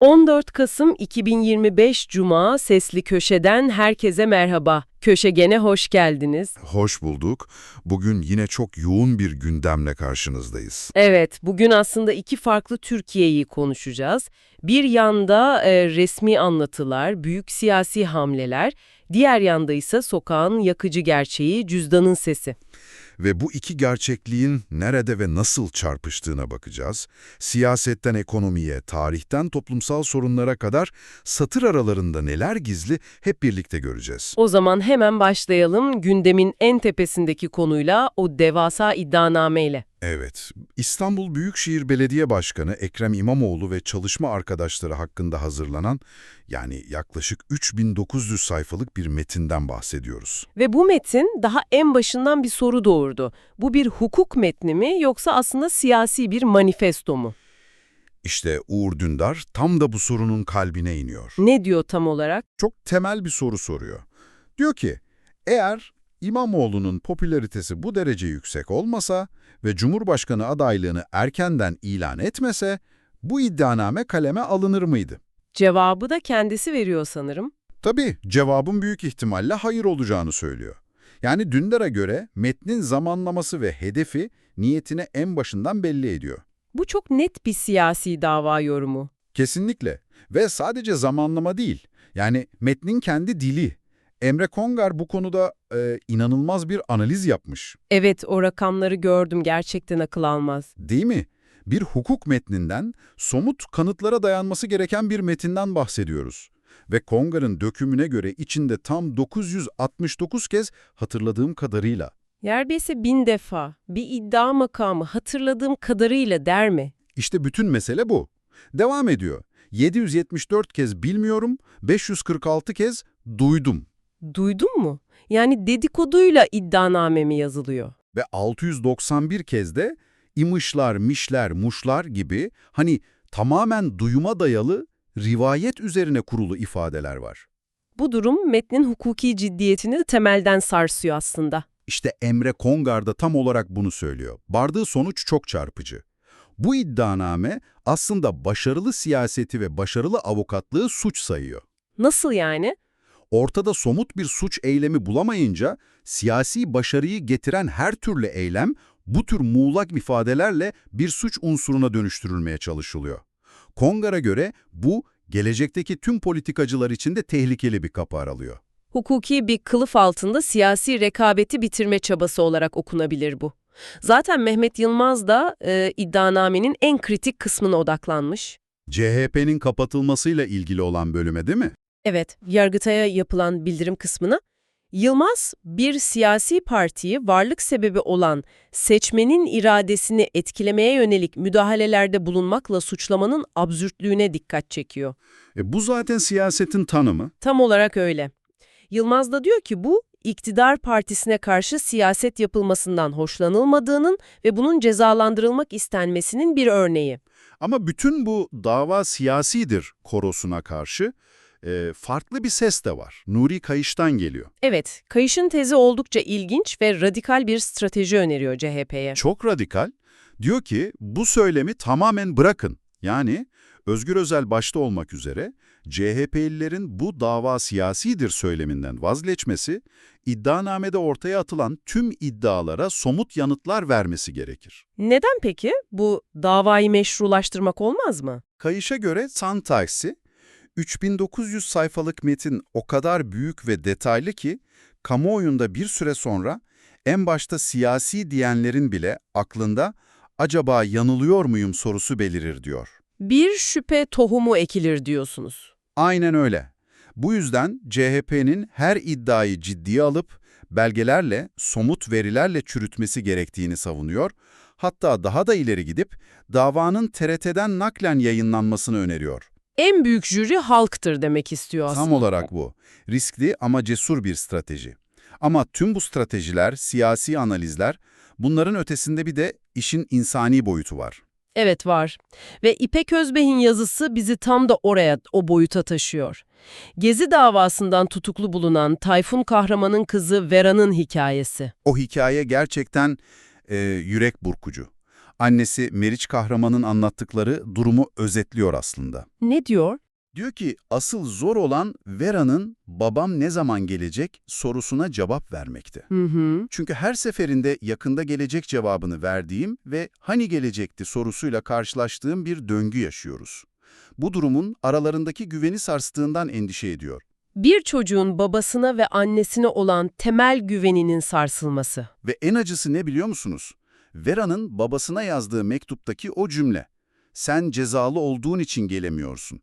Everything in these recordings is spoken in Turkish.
14 Kasım 2025 Cuma Sesli Köşe'den herkese merhaba. Köşegene hoş geldiniz. Hoş bulduk. Bugün yine çok yoğun bir gündemle karşınızdayız. Evet, bugün aslında iki farklı Türkiye'yi konuşacağız. Bir yanda e, resmi anlatılar, büyük siyasi hamleler, diğer yanda ise sokağın yakıcı gerçeği, cüzdanın sesi. Ve bu iki gerçekliğin nerede ve nasıl çarpıştığına bakacağız. Siyasetten ekonomiye, tarihten toplumsal sorunlara kadar satır aralarında neler gizli hep birlikte göreceğiz. O zaman hemen başlayalım gündemin en tepesindeki konuyla, o devasa iddianameyle. Evet, İstanbul Büyükşehir Belediye Başkanı Ekrem İmamoğlu ve çalışma arkadaşları hakkında hazırlanan, yani yaklaşık 3900 sayfalık bir metinden bahsediyoruz. Ve bu metin daha en başından bir soru doğurdu. Bu bir hukuk metni mi yoksa aslında siyasi bir manifesto mu? İşte Uğur Dündar tam da bu sorunun kalbine iniyor. Ne diyor tam olarak? Çok temel bir soru soruyor. Diyor ki, eğer İmamoğlu'nun popülaritesi bu derece yüksek olmasa ve Cumhurbaşkanı adaylığını erkenden ilan etmese, bu iddianame kaleme alınır mıydı? Cevabı da kendisi veriyor sanırım. Tabii cevabın büyük ihtimalle hayır olacağını söylüyor. Yani Dündar'a göre metnin zamanlaması ve hedefi niyetine en başından belli ediyor. Bu çok net bir siyasi dava yorumu. Kesinlikle. Ve sadece zamanlama değil. Yani metnin kendi dili. Emre Kongar bu konuda e, inanılmaz bir analiz yapmış. Evet o rakamları gördüm gerçekten akıl almaz. Değil mi? Bir hukuk metninden, somut kanıtlara dayanması gereken bir metinden bahsediyoruz. Ve Kongar'ın dökümüne göre içinde tam 969 kez hatırladığım kadarıyla. Neredeyse bin defa bir iddia makamı hatırladığım kadarıyla der mi? İşte bütün mesele bu. Devam ediyor. 774 kez bilmiyorum, 546 kez duydum. Duydun mu? Yani dedikoduyla iddianame mi yazılıyor? Ve 691 kez de imışlar, mişler, muşlar gibi hani tamamen duyuma dayalı rivayet üzerine kurulu ifadeler var. Bu durum metnin hukuki ciddiyetini temelden sarsıyor aslında. İşte Emre Kongar da tam olarak bunu söylüyor. Bardığı sonuç çok çarpıcı. Bu iddianame aslında başarılı siyaseti ve başarılı avukatlığı suç sayıyor. Nasıl yani? Ortada somut bir suç eylemi bulamayınca siyasi başarıyı getiren her türlü eylem bu tür muğlak ifadelerle bir suç unsuruna dönüştürülmeye çalışılıyor. Kongar'a göre bu gelecekteki tüm politikacılar için de tehlikeli bir kapı aralıyor. Hukuki bir kılıf altında siyasi rekabeti bitirme çabası olarak okunabilir bu. Zaten Mehmet Yılmaz da e, iddianamenin en kritik kısmına odaklanmış. CHP'nin kapatılmasıyla ilgili olan bölüme değil mi? Evet, Yargıtay'a yapılan bildirim kısmına Yılmaz, bir siyasi partiyi varlık sebebi olan seçmenin iradesini etkilemeye yönelik müdahalelerde bulunmakla suçlamanın absürtlüğüne dikkat çekiyor. E bu zaten siyasetin tanımı. Tam olarak öyle. Yılmaz da diyor ki bu, iktidar partisine karşı siyaset yapılmasından hoşlanılmadığının ve bunun cezalandırılmak istenmesinin bir örneği. Ama bütün bu dava siyasidir korosuna karşı e, farklı bir ses de var. Nuri Kayış'tan geliyor. Evet, Kayış'ın tezi oldukça ilginç ve radikal bir strateji öneriyor CHP'ye. Çok radikal. Diyor ki bu söylemi tamamen bırakın. Yani Özgür Özel başta olmak üzere CHP'lilerin bu dava siyasidir söyleminden vazgeçmesi, iddianamede ortaya atılan tüm iddialara somut yanıtlar vermesi gerekir. Neden peki? Bu davayı meşrulaştırmak olmaz mı? Kayış'a göre tam tersi, 3900 sayfalık metin o kadar büyük ve detaylı ki, kamuoyunda bir süre sonra en başta siyasi diyenlerin bile aklında acaba yanılıyor muyum sorusu belirir diyor. Bir şüphe tohumu ekilir diyorsunuz. Aynen öyle. Bu yüzden CHP'nin her iddiayı ciddiye alıp belgelerle, somut verilerle çürütmesi gerektiğini savunuyor. Hatta daha da ileri gidip davanın TRT'den naklen yayınlanmasını öneriyor. En büyük jüri halktır demek istiyor aslında. Tam olarak bu. Riskli ama cesur bir strateji. Ama tüm bu stratejiler, siyasi analizler, bunların ötesinde bir de işin insani boyutu var. Evet var. Ve İpek Özbey'in yazısı bizi tam da oraya, o boyuta taşıyor. Gezi davasından tutuklu bulunan Tayfun Kahraman'ın kızı Vera'nın hikayesi. O hikaye gerçekten e, yürek burkucu. Annesi Meriç Kahraman'ın anlattıkları durumu özetliyor aslında. Ne diyor? Diyor ki asıl zor olan Vera'nın babam ne zaman gelecek sorusuna cevap vermekti. Hı hı. Çünkü her seferinde yakında gelecek cevabını verdiğim ve hani gelecekti sorusuyla karşılaştığım bir döngü yaşıyoruz. Bu durumun aralarındaki güveni sarstığından endişe ediyor. Bir çocuğun babasına ve annesine olan temel güveninin sarsılması. Ve en acısı ne biliyor musunuz? Vera'nın babasına yazdığı mektuptaki o cümle. Sen cezalı olduğun için gelemiyorsun.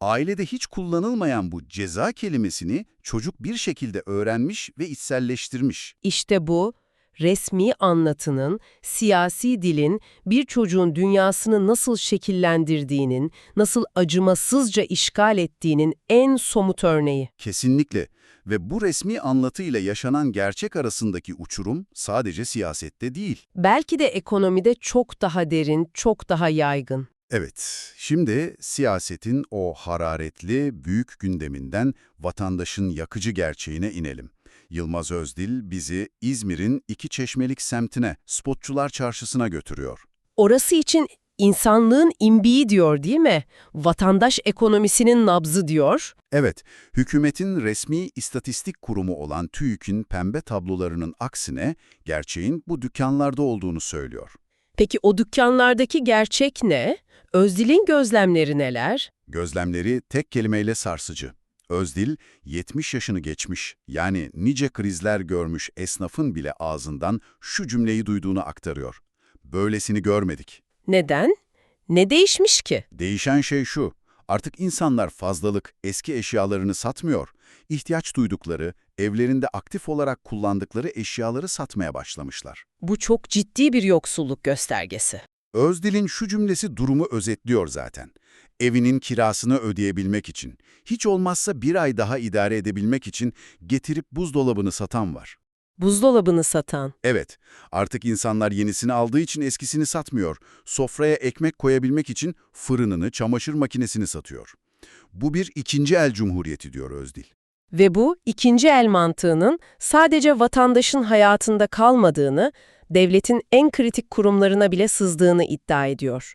Ailede hiç kullanılmayan bu ceza kelimesini çocuk bir şekilde öğrenmiş ve içselleştirmiş. İşte bu, resmi anlatının, siyasi dilin bir çocuğun dünyasını nasıl şekillendirdiğinin, nasıl acımasızca işgal ettiğinin en somut örneği. Kesinlikle. Ve bu resmi anlatıyla yaşanan gerçek arasındaki uçurum sadece siyasette değil. Belki de ekonomide çok daha derin, çok daha yaygın. Evet, şimdi siyasetin o hararetli, büyük gündeminden vatandaşın yakıcı gerçeğine inelim. Yılmaz Özdil bizi İzmir'in iki çeşmelik semtine, Spotçular Çarşısı'na götürüyor. Orası için insanlığın imbiği diyor değil mi? Vatandaş ekonomisinin nabzı diyor. Evet, hükümetin resmi istatistik kurumu olan TÜİK'in pembe tablolarının aksine gerçeğin bu dükkanlarda olduğunu söylüyor. Peki o dükkanlardaki gerçek ne? Özdil'in gözlemleri neler? Gözlemleri tek kelimeyle sarsıcı. Özdil, 70 yaşını geçmiş, yani nice krizler görmüş esnafın bile ağzından şu cümleyi duyduğunu aktarıyor. Böylesini görmedik. Neden? Ne değişmiş ki? Değişen şey şu, artık insanlar fazlalık, eski eşyalarını satmıyor. İhtiyaç duydukları, evlerinde aktif olarak kullandıkları eşyaları satmaya başlamışlar. Bu çok ciddi bir yoksulluk göstergesi. Özdil'in şu cümlesi durumu özetliyor zaten. Evinin kirasını ödeyebilmek için, hiç olmazsa bir ay daha idare edebilmek için getirip buzdolabını satan var. Buzdolabını satan. Evet, artık insanlar yenisini aldığı için eskisini satmıyor. Sofraya ekmek koyabilmek için fırınını, çamaşır makinesini satıyor. Bu bir ikinci el cumhuriyeti diyor Özdil. Ve bu ikinci el mantığının sadece vatandaşın hayatında kalmadığını, devletin en kritik kurumlarına bile sızdığını iddia ediyor.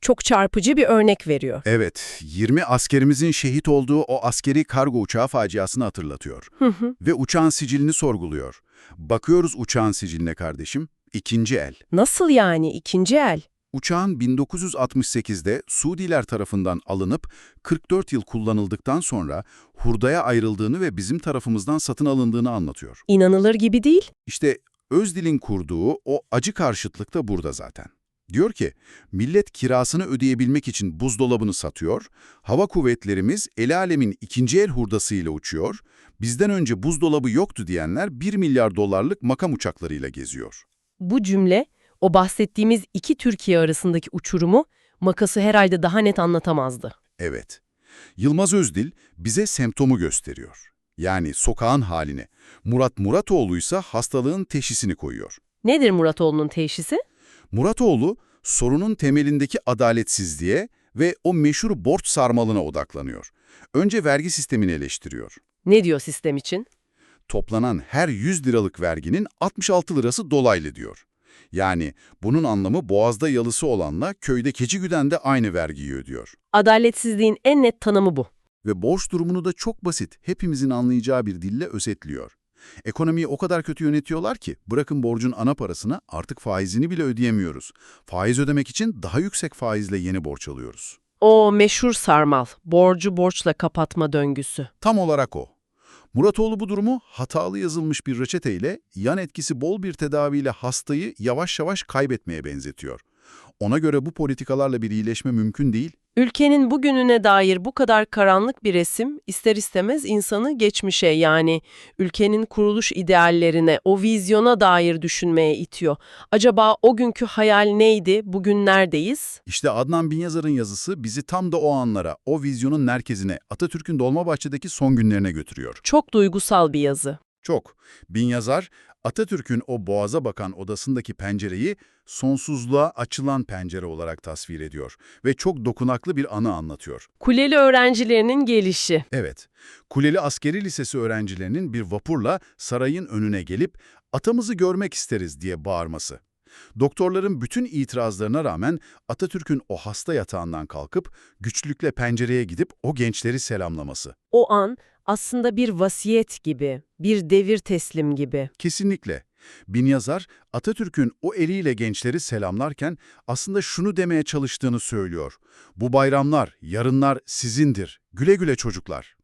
Çok çarpıcı bir örnek veriyor. Evet, 20 askerimizin şehit olduğu o askeri kargo uçağı faciasını hatırlatıyor. Hı hı. Ve uçağın sicilini sorguluyor. Bakıyoruz uçağın siciline kardeşim, ikinci el. Nasıl yani ikinci el? Uçağın 1968'de Suudiler tarafından alınıp 44 yıl kullanıldıktan sonra hurdaya ayrıldığını ve bizim tarafımızdan satın alındığını anlatıyor. İnanılır gibi değil. İşte Özdil'in kurduğu o acı karşıtlık da burada zaten. Diyor ki, millet kirasını ödeyebilmek için buzdolabını satıyor, hava kuvvetlerimiz el alemin ikinci el hurdasıyla uçuyor, bizden önce buzdolabı yoktu diyenler 1 milyar dolarlık makam uçaklarıyla geziyor. Bu cümle, o bahsettiğimiz iki Türkiye arasındaki uçurumu, makası herhalde daha net anlatamazdı. Evet. Yılmaz Özdil bize semptomu gösteriyor. Yani sokağın halini. Murat Muratoğlu ise hastalığın teşhisini koyuyor. Nedir Muratoğlu'nun teşhisi? Muratoğlu sorunun temelindeki adaletsizliğe ve o meşhur borç sarmalına odaklanıyor. Önce vergi sistemini eleştiriyor. Ne diyor sistem için? Toplanan her 100 liralık verginin 66 lirası dolaylı diyor. Yani bunun anlamı boğazda yalısı olanla köyde keçi güden de aynı vergiyi ödüyor. Adaletsizliğin en net tanımı bu. Ve borç durumunu da çok basit, hepimizin anlayacağı bir dille özetliyor. Ekonomiyi o kadar kötü yönetiyorlar ki bırakın borcun ana parasını artık faizini bile ödeyemiyoruz. Faiz ödemek için daha yüksek faizle yeni borç alıyoruz. O meşhur sarmal, borcu borçla kapatma döngüsü. Tam olarak o. Muratoğlu bu durumu hatalı yazılmış bir reçeteyle yan etkisi bol bir tedaviyle hastayı yavaş yavaş kaybetmeye benzetiyor. Ona göre bu politikalarla bir iyileşme mümkün değil. Ülkenin bugününe dair bu kadar karanlık bir resim ister istemez insanı geçmişe yani ülkenin kuruluş ideallerine, o vizyona dair düşünmeye itiyor. Acaba o günkü hayal neydi, bugün neredeyiz? İşte Adnan Binyazar'ın yazısı bizi tam da o anlara, o vizyonun merkezine, Atatürk'ün Dolmabahçe'deki son günlerine götürüyor. Çok duygusal bir yazı. Çok. Binyazar, Atatürk'ün o boğaza bakan odasındaki pencereyi sonsuzluğa açılan pencere olarak tasvir ediyor ve çok dokunaklı bir anı anlatıyor. Kuleli öğrencilerinin gelişi. Evet, Kuleli Askeri Lisesi öğrencilerinin bir vapurla sarayın önüne gelip atamızı görmek isteriz diye bağırması. Doktorların bütün itirazlarına rağmen Atatürk'ün o hasta yatağından kalkıp güçlükle pencereye gidip o gençleri selamlaması. O an aslında bir vasiyet gibi, bir devir teslim gibi. Kesinlikle. Bin yazar, Atatürk'ün o eliyle gençleri selamlarken aslında şunu demeye çalıştığını söylüyor. Bu bayramlar, yarınlar sizindir. Güle güle çocuklar.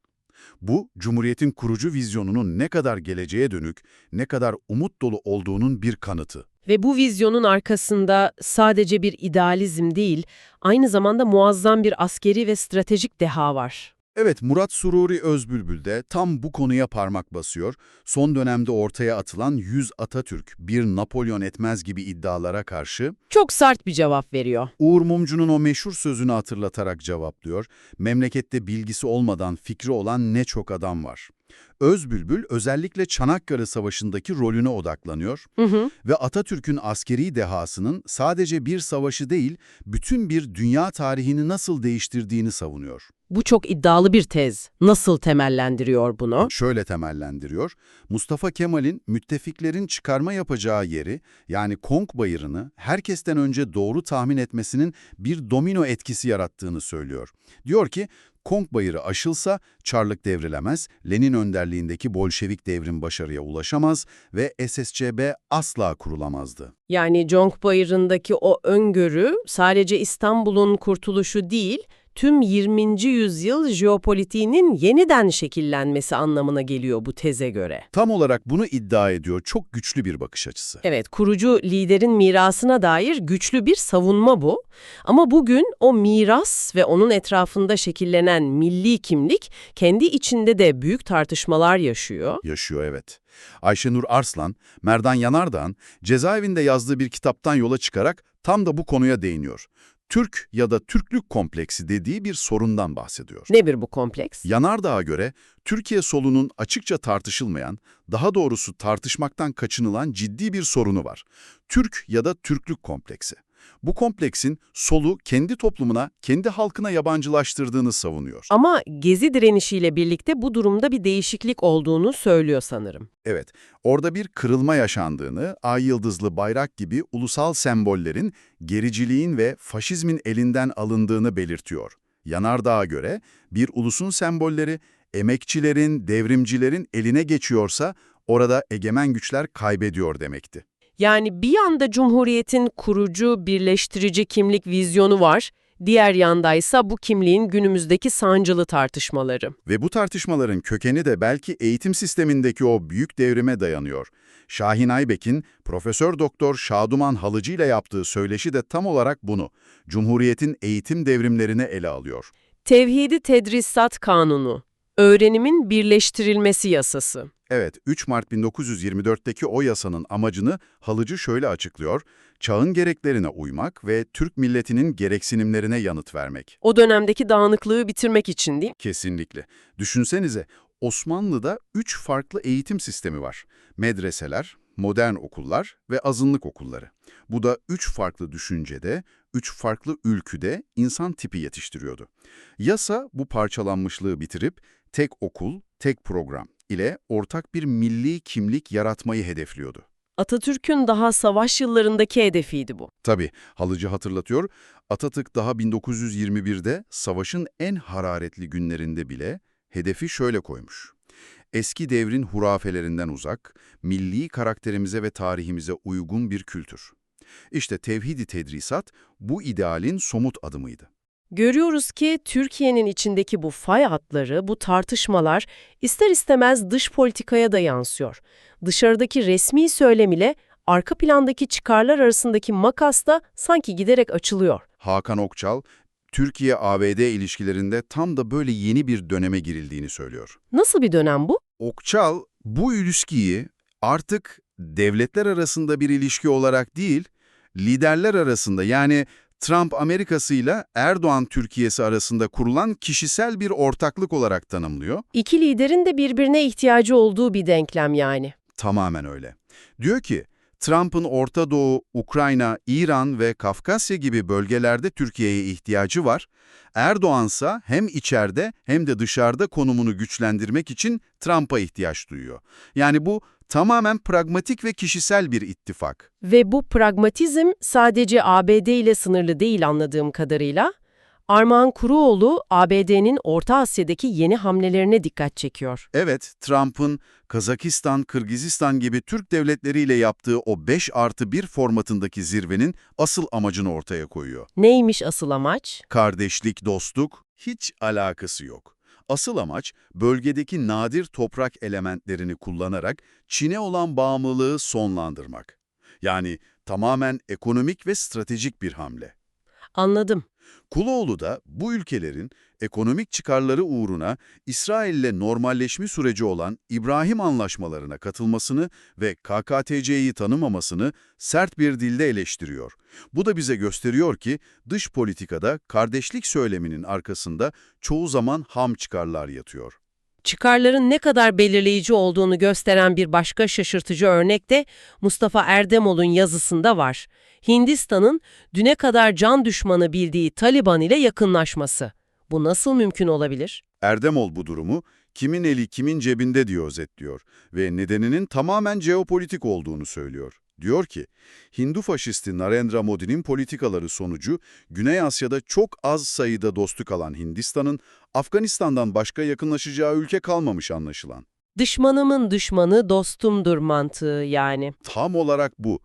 Bu, Cumhuriyet'in kurucu vizyonunun ne kadar geleceğe dönük, ne kadar umut dolu olduğunun bir kanıtı. Ve bu vizyonun arkasında sadece bir idealizm değil, aynı zamanda muazzam bir askeri ve stratejik deha var. Evet, Murat Sururi Özbülbül de tam bu konuya parmak basıyor. Son dönemde ortaya atılan 100 Atatürk, bir Napolyon etmez gibi iddialara karşı Çok sert bir cevap veriyor. Uğur Mumcu'nun o meşhur sözünü hatırlatarak cevaplıyor. Memlekette bilgisi olmadan fikri olan ne çok adam var. Özbülbül özellikle Çanakkale Savaşı'ndaki rolüne odaklanıyor Hı hı. ve Atatürk'ün askeri dehasının sadece bir savaşı değil, bütün bir dünya tarihini nasıl değiştirdiğini savunuyor. Bu çok iddialı bir tez. Nasıl temellendiriyor bunu? Şöyle temellendiriyor, Mustafa Kemal'in müttefiklerin çıkarma yapacağı yeri, yani Kong Bayırı'nı herkesten önce doğru tahmin etmesinin bir domino etkisi yarattığını söylüyor. Diyor ki, Kong Bayırı aşılsa Çarlık devrilemez, Lenin önderliğindeki Bolşevik devrim başarıya ulaşamaz ve SSCB asla kurulamazdı. Yani Conk Bayırı'ndaki o öngörü sadece İstanbul'un kurtuluşu değil, tüm 20. yüzyıl jeopolitiğinin yeniden şekillenmesi anlamına geliyor bu teze göre. Tam olarak bunu iddia ediyor, çok güçlü bir bakış açısı. Evet, kurucu liderin mirasına dair güçlü bir savunma bu. Ama bugün o miras ve onun etrafında şekillenen milli kimlik kendi içinde de büyük tartışmalar yaşıyor. Yaşıyor evet. Ayşenur Arslan, Merdan Yanardağ'ın cezaevinde yazdığı bir kitaptan yola çıkarak tam da bu konuya değiniyor. Türk ya da Türklük kompleksi dediği bir sorundan bahsediyor. Nedir bu kompleks? Yanardağ'a göre Türkiye solunun açıkça tartışılmayan, daha doğrusu tartışmaktan kaçınılan ciddi bir sorunu var. Türk ya da Türklük kompleksi. Bu kompleksin solu kendi toplumuna, kendi halkına yabancılaştırdığını savunuyor. Ama gezi direnişiyle birlikte bu durumda bir değişiklik olduğunu söylüyor sanırım. Evet, orada bir kırılma yaşandığını, ay yıldızlı bayrak gibi ulusal sembollerin gericiliğin ve faşizmin elinden alındığını belirtiyor. Yanardağ'a göre bir ulusun sembolleri emekçilerin, devrimcilerin eline geçiyorsa orada egemen güçler kaybediyor demekti. Yani bir yanda Cumhuriyet'in kurucu, birleştirici kimlik vizyonu var, diğer yandaysa bu kimliğin günümüzdeki sancılı tartışmaları. Ve bu tartışmaların kökeni de belki eğitim sistemindeki o büyük devrime dayanıyor. Şahin Aybek'in Profesör Doktor Şaduman Halıcı ile yaptığı söyleşi de tam olarak bunu. Cumhuriyet'in eğitim devrimlerini ele alıyor. Tevhidi Tedrisat Kanunu, öğrenimin birleştirilmesi yasası. Evet, 3 Mart 1924'teki o yasanın amacını Halıcı şöyle açıklıyor. Çağın gereklerine uymak ve Türk milletinin gereksinimlerine yanıt vermek. O dönemdeki dağınıklığı bitirmek için değil mi? Kesinlikle. Düşünsenize, Osmanlı'da 3 farklı eğitim sistemi var. Medreseler, modern okullar ve azınlık okulları. Bu da 3 farklı düşüncede, 3 farklı ülküde insan tipi yetiştiriyordu. Yasa bu parçalanmışlığı bitirip tek okul, tek program ile ortak bir milli kimlik yaratmayı hedefliyordu. Atatürk'ün daha savaş yıllarındaki hedefiydi bu. Tabii, Halıcı hatırlatıyor, Atatürk daha 1921'de savaşın en hararetli günlerinde bile hedefi şöyle koymuş. Eski devrin hurafelerinden uzak, milli karakterimize ve tarihimize uygun bir kültür. İşte tevhidi tedrisat bu idealin somut adımıydı. Görüyoruz ki Türkiye'nin içindeki bu fay hatları, bu tartışmalar ister istemez dış politikaya da yansıyor. Dışarıdaki resmi söylem ile arka plandaki çıkarlar arasındaki makas da sanki giderek açılıyor. Hakan Okçal, Türkiye-ABD ilişkilerinde tam da böyle yeni bir döneme girildiğini söylüyor. Nasıl bir dönem bu? Okçal, bu ilişkiyi artık devletler arasında bir ilişki olarak değil, liderler arasında yani Trump Amerika'sıyla Erdoğan Türkiye'si arasında kurulan kişisel bir ortaklık olarak tanımlıyor. İki liderin de birbirine ihtiyacı olduğu bir denklem yani. Tamamen öyle. Diyor ki, Trump'ın Orta Doğu, Ukrayna, İran ve Kafkasya gibi bölgelerde Türkiye'ye ihtiyacı var. Erdoğansa hem içeride hem de dışarıda konumunu güçlendirmek için Trump'a ihtiyaç duyuyor. Yani bu Tamamen pragmatik ve kişisel bir ittifak. Ve bu pragmatizm sadece ABD ile sınırlı değil anladığım kadarıyla. Armağan Kuruoğlu, ABD'nin Orta Asya'daki yeni hamlelerine dikkat çekiyor. Evet, Trump'ın Kazakistan, Kırgızistan gibi Türk devletleriyle yaptığı o 5 artı 1 formatındaki zirvenin asıl amacını ortaya koyuyor. Neymiş asıl amaç? Kardeşlik, dostluk hiç alakası yok. Asıl amaç bölgedeki nadir toprak elementlerini kullanarak Çin'e olan bağımlılığı sonlandırmak. Yani tamamen ekonomik ve stratejik bir hamle. Anladım. Kuloğlu da bu ülkelerin ekonomik çıkarları uğruna İsrail'le normalleşme süreci olan İbrahim Anlaşmalarına katılmasını ve KKTC'yi tanımamasını sert bir dilde eleştiriyor. Bu da bize gösteriyor ki dış politikada kardeşlik söyleminin arkasında çoğu zaman ham çıkarlar yatıyor. Çıkarların ne kadar belirleyici olduğunu gösteren bir başka şaşırtıcı örnek de Mustafa Erdemol'un yazısında var. Hindistan'ın düne kadar can düşmanı bildiği Taliban ile yakınlaşması. Bu nasıl mümkün olabilir? Erdemol bu durumu kimin eli kimin cebinde diye özetliyor ve nedeninin tamamen jeopolitik olduğunu söylüyor. Diyor ki, Hindu faşisti Narendra Modi'nin politikaları sonucu Güney Asya'da çok az sayıda dostluk alan Hindistan'ın Afganistan'dan başka yakınlaşacağı ülke kalmamış anlaşılan. Düşmanımın düşmanı dostumdur mantığı yani. Tam olarak bu.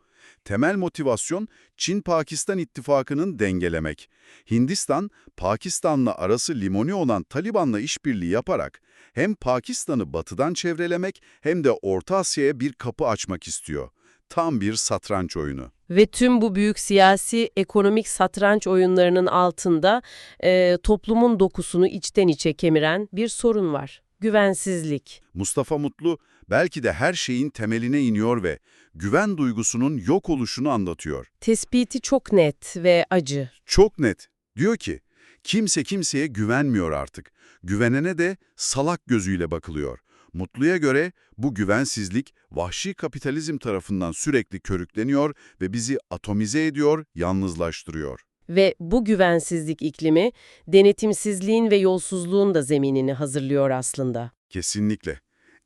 Temel motivasyon Çin-Pakistan ittifakının dengelemek. Hindistan, Pakistan'la arası limoni olan Taliban'la işbirliği yaparak hem Pakistan'ı batıdan çevrelemek hem de Orta Asya'ya bir kapı açmak istiyor. Tam bir satranç oyunu. Ve tüm bu büyük siyasi, ekonomik satranç oyunlarının altında e, toplumun dokusunu içten içe kemiren bir sorun var. Güvensizlik. Mustafa Mutlu belki de her şeyin temeline iniyor ve güven duygusunun yok oluşunu anlatıyor. Tespiti çok net ve acı. Çok net. Diyor ki, kimse kimseye güvenmiyor artık. Güvenene de salak gözüyle bakılıyor. Mutlu'ya göre bu güvensizlik vahşi kapitalizm tarafından sürekli körükleniyor ve bizi atomize ediyor, yalnızlaştırıyor. Ve bu güvensizlik iklimi denetimsizliğin ve yolsuzluğun da zeminini hazırlıyor aslında. Kesinlikle.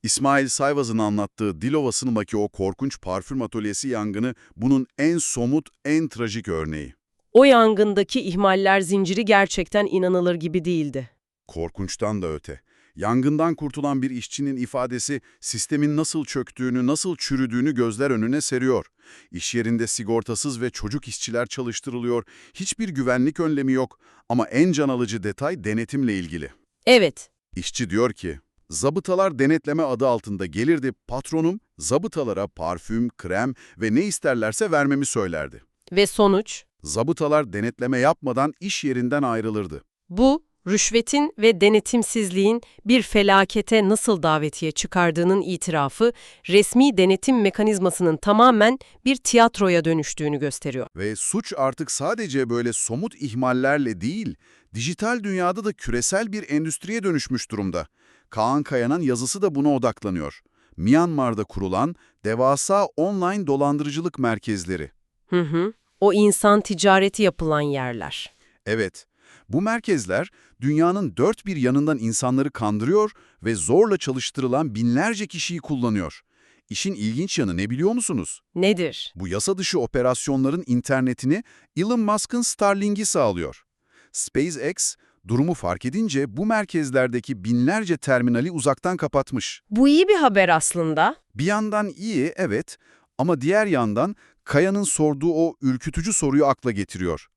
İsmail Sayvaz'ın anlattığı Dilovası'ndaki o korkunç parfüm atölyesi yangını bunun en somut, en trajik örneği. O yangındaki ihmaller zinciri gerçekten inanılır gibi değildi. Korkunçtan da öte. Yangından kurtulan bir işçinin ifadesi sistemin nasıl çöktüğünü, nasıl çürüdüğünü gözler önüne seriyor. İş yerinde sigortasız ve çocuk işçiler çalıştırılıyor. Hiçbir güvenlik önlemi yok ama en can alıcı detay denetimle ilgili. Evet, İşçi diyor ki, zabıtalar denetleme adı altında gelirdi, patronum zabıtalara parfüm, krem ve ne isterlerse vermemi söylerdi. ve sonuç? Zabıtalar denetleme yapmadan iş yerinden ayrılırdı. Bu, rüşvetin ve denetimsizliğin bir felakete nasıl davetiye çıkardığının itirafı, resmi denetim mekanizmasının tamamen bir tiyatroya dönüştüğünü gösteriyor. Ve suç artık sadece böyle somut ihmallerle değil, dijital dünyada da küresel bir endüstriye dönüşmüş durumda. Kaan Kaya'nın yazısı da buna odaklanıyor. Myanmar'da kurulan devasa online dolandırıcılık merkezleri. Hı hı. O insan ticareti yapılan yerler. Evet, bu merkezler dünyanın dört bir yanından insanları kandırıyor ve zorla çalıştırılan binlerce kişiyi kullanıyor. İşin ilginç yanı ne biliyor musunuz? Nedir? Bu yasa dışı operasyonların internetini Elon Musk'ın Starlink'i sağlıyor. SpaceX durumu fark edince bu merkezlerdeki binlerce terminali uzaktan kapatmış. Bu iyi bir haber aslında. Bir yandan iyi, evet ama diğer yandan Kaya'nın sorduğu o ürkütücü soruyu akla getiriyor.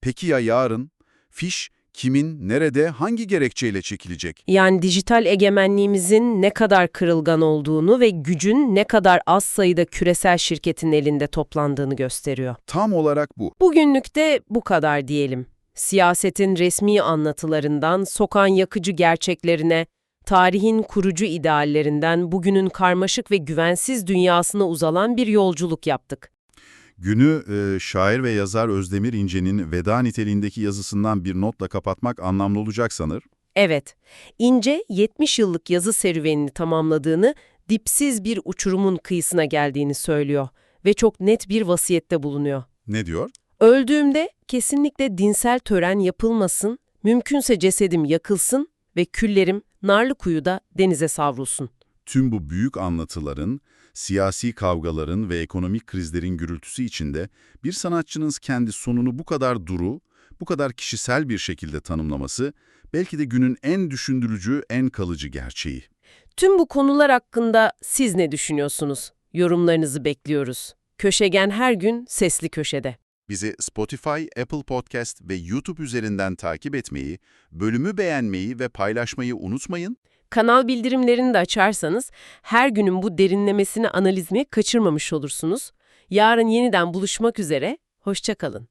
Peki ya yarın? Fiş kimin, nerede, hangi gerekçeyle çekilecek? Yani dijital egemenliğimizin ne kadar kırılgan olduğunu ve gücün ne kadar az sayıda küresel şirketin elinde toplandığını gösteriyor. Tam olarak bu. Bugünlük de bu kadar diyelim. Siyasetin resmi anlatılarından sokan yakıcı gerçeklerine, tarihin kurucu ideallerinden bugünün karmaşık ve güvensiz dünyasına uzalan bir yolculuk yaptık. Günü e, şair ve yazar Özdemir İnce'nin veda niteliğindeki yazısından bir notla kapatmak anlamlı olacak sanır. Evet, İnce 70 yıllık yazı serüvenini tamamladığını, dipsiz bir uçurumun kıyısına geldiğini söylüyor ve çok net bir vasiyette bulunuyor. Ne diyor? Öldüğümde kesinlikle dinsel tören yapılmasın, mümkünse cesedim yakılsın ve küllerim Narlıkuyu'da denize savrulsun. Tüm bu büyük anlatıların, siyasi kavgaların ve ekonomik krizlerin gürültüsü içinde bir sanatçının kendi sonunu bu kadar duru, bu kadar kişisel bir şekilde tanımlaması belki de günün en düşündürücü, en kalıcı gerçeği. Tüm bu konular hakkında siz ne düşünüyorsunuz? Yorumlarınızı bekliyoruz. Köşegen her gün Sesli Köşede. Bizi Spotify, Apple Podcast ve YouTube üzerinden takip etmeyi, bölümü beğenmeyi ve paylaşmayı unutmayın. Kanal bildirimlerini de açarsanız her günün bu derinlemesine analizini kaçırmamış olursunuz. Yarın yeniden buluşmak üzere, hoşça kalın.